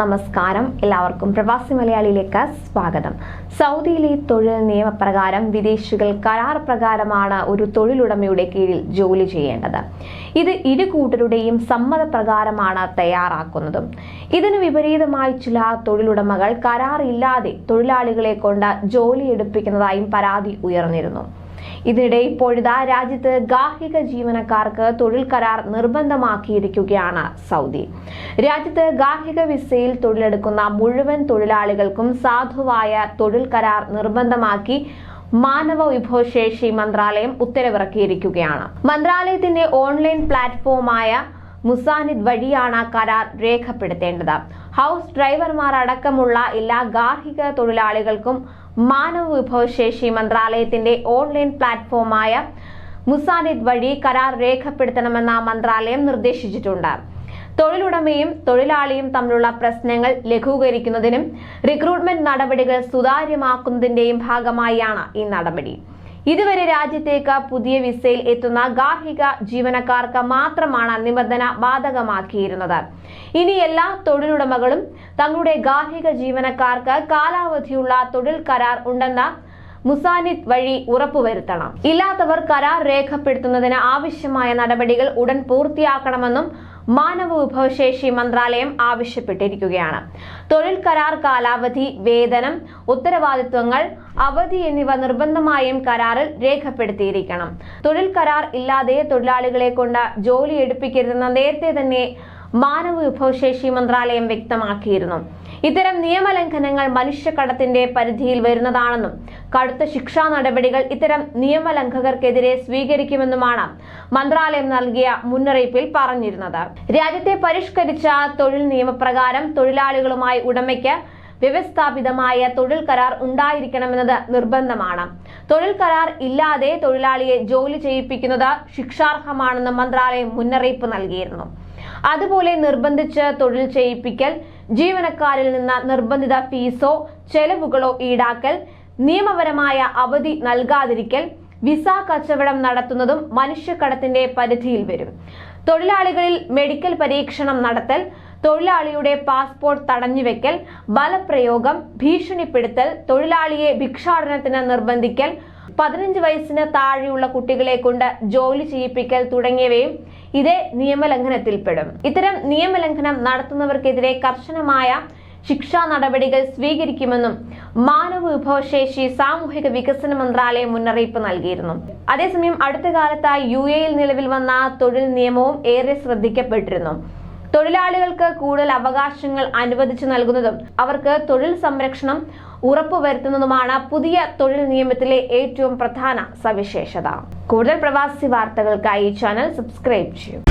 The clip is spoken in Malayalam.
നമസ്കാരം. എല്ലാവർക്കും പ്രവാസി മലയാളിയിലേക്ക് സ്വാഗതം. സൗദിയിലെ തൊഴിൽ നിയമപ്രകാരം വിദേശികൾ കരാർ പ്രകാരമാണ് ഒരു തൊഴിലുടമയുടെ കീഴിൽ ജോലി ചെയ്യേണ്ടത്. ഇത് ഇരു കൂട്ടരുടെയും സമ്മതപ്രകാരമാണ് തയ്യാറാക്കുന്നതും. ഇതിന് വിപരീതമായി ചില തൊഴിലുടമകൾ കരാറില്ലാതെ തൊഴിലാളികളെ കൊണ്ട് ജോലി എടുപ്പിക്കുന്നതായും പരാതി ഉയർന്നിരുന്നു. ഇതിനിടെ ഇപ്പോഴിതാ രാജ്യത്ത് ഗാർഹിക ജീവനക്കാർക്ക് തൊഴിൽ കരാർ നിർബന്ധമാക്കിയിരിക്കുകയാണ് സൗദി. രാജ്യത്ത് ഗാർഹിക വിസയിൽ തൊഴിലെടുക്കുന്ന മുഴുവൻ തൊഴിലാളികൾക്കും സാധുവായ തൊഴിൽ കരാർ നിർബന്ധമാക്കി മാനവ വിഭവശേഷി മന്ത്രാലയം ഉത്തരവിറക്കിയിരിക്കുകയാണ്. മന്ത്രാലയത്തിന്റെ ഓൺലൈൻ പ്ലാറ്റ്ഫോമായ മുസാനിദ് വഴിയാണ് കരാർ രേഖപ്പെടുത്തേണ്ടത്. ഹൗസ് ഡ്രൈവർമാർ അടക്കമുള്ള എല്ലാ ഗാർഹിക തൊഴിലാളികൾക്കും മാനവ വിഭവശേഷി മന്ത്രാലയത്തിന്റെ ഓൺലൈൻ പ്ലാറ്റ്ഫോമായ മുസാനിദ് വഴി കരാർ രേഖപ്പെടുത്തണമെന്ന മന്ത്രാലയം നിർദ്ദേശിച്ചിട്ടുണ്ട്. തൊഴിലുടമയും തൊഴിലാളിയും തമ്മിലുള്ള പ്രശ്നങ്ങൾ ലഘൂകരിക്കുന്നതിനും റിക്രൂട്ട്മെന്റ് നടപടികൾ സുതാര്യമാക്കുന്നതിന്റെയും ഭാഗമായാണ് ഈ നടപടി. ഇതുവരെ രാജ്യത്തേക്ക് പുതിയ വിസയിൽ എത്തുന്ന ഗാർഹിക ജീവനക്കാർക്ക് മാത്രമാണ് നിബന്ധന ബാധകമാക്കിയിരുന്നത്. ഇനി എല്ലാ തൊഴിലുടമകളും തങ്ങളുടെ ഗാർഹിക ജീവനക്കാർക്ക് കാലാവധിയുള്ള തൊഴിൽ കരാർ ഉണ്ടെന്ന മുസാനിദ് വഴി ഉറപ്പുവരുത്തണം. ഇല്ലാത്തവർ കരാർ രേഖപ്പെടുത്തുന്നതിന് ആവശ്യമായ നടപടികൾ ഉടൻ പൂർത്തിയാക്കണമെന്നും മാനവ വിഭവശേഷി മന്ത്രാലയം ആവശ്യപ്പെട്ടിരിക്കുകയാണ്. തൊഴിൽ കരാർ കാലാവധി വേതനം ഉത്തരവാദിത്വങ്ങൾ അവധി എന്നിവ നിർബന്ധമായും കരാറിൽ രേഖപ്പെടുത്തിയിരിക്കണം. തൊഴിൽ കരാർ ഇല്ലാതെ തൊഴിലാളികളെ കൊണ്ട് ജോലി എടുപ്പിക്കരുതെന്ന നേരത്തെ തന്നെ മാനവ വിഭവശേഷി മന്ത്രാലയം വ്യക്തമാക്കിയിരുന്നു. ഇത്തരം നിയമലംഘനങ്ങൾ മനുഷ്യക്കടത്തിന്റെ പരിധിയിൽ വരുന്നതാണെന്നും കടുത്ത ശിക്ഷാ നടപടികൾ ഇത്തരം നിയമലംഘകർക്കെതിരെ സ്വീകരിക്കുമെന്നുമാണ് മന്ത്രാലയം നൽകിയ മുന്നറിയിപ്പിൽ പറഞ്ഞിരുന്നത്. രാജ്യത്തെ പരിഷ്കരിച്ച തൊഴിൽ നിയമപ്രകാരം തൊഴിലാളികളുമായി ഉടമയ്ക്ക് വ്യവസ്ഥാപിതമായ തൊഴിൽ കരാർ ഉണ്ടായിരിക്കണമെന്നത് നിർബന്ധമാണ്. തൊഴിൽ കരാർ ഇല്ലാതെ തൊഴിലാളിയെ ജോലി ചെയ്യിപ്പിക്കുന്നത് ശിക്ഷാർഹമാണെന്ന് മന്ത്രാലയം മുന്നറിയിപ്പ് നൽകിയിരുന്നു. അതുപോലെ നിർബന്ധിച്ച് തൊഴിൽ ചെയ്യിപ്പിക്കൽ ജീവനക്കാരിൽ നിന്ന് നിർബന്ധിത ഫീസോ ചെലവുകളോ ഈടാക്കൽ നിയമപരമായ അവധി നൽകാതിരിക്കൽ വിസ കച്ചവടം നടത്തുന്നതും മനുഷ്യക്കടത്തിന്റെ പരിധിയിൽ വരും. തൊഴിലാളികളിൽ മെഡിക്കൽ പരീക്ഷണം നടത്തൽ തൊഴിലാളിയുടെ പാസ്പോർട്ട് തടഞ്ഞുവെക്കൽ ബലപ്രയോഗം ഭീഷണിപ്പെടുത്തൽ തൊഴിലാളിയെ ഭിക്ഷാടനത്തിന് നിർബന്ധിക്കൽ പതിനഞ്ച് വയസ്സിന് താഴെയുള്ള കുട്ടികളെ കൊണ്ട് ജോലി ചെയ്യിപ്പിക്കൽ തുടങ്ങിയവയും ഇതേ നിയമലംഘനത്തിൽപ്പെടും. ഇത്തരം നിയമലംഘനം നടത്തുന്നവർക്കെതിരെ കർശനമായ ശിക്ഷാ നടപടികൾ സ്വീകരിക്കുമെന്നും മാനവ വിഭവശേഷി സാമൂഹിക വികസന മന്ത്രാലയം മുന്നറിയിപ്പ് നൽകിയിരുന്നു. അതേസമയം അടുത്ത കാലത്തായി യു എയിൽ നിലവിൽ വന്ന തൊഴിൽ നിയമവും ഏറെ ശ്രദ്ധിക്കപ്പെട്ടിരുന്നു. തൊഴിലാളികൾക്ക് കൂടുതൽ അവകാശങ്ങൾ അനുവദിച്ചു നൽകുന്നതും അവർക്ക് തൊഴിൽ സംരക്ഷണം ഉറപ്പുവരുത്തുന്നതുമാണ് പുതിയ തൊഴിൽ നിയമത്തിലെ ഏറ്റവും പ്രധാന സവിശേഷത. കൂടുതൽ പ്രവാസി വാർത്തകൾക്കായി ചാനൽ സബ്സ്ക്രൈബ് ചെയ്യും.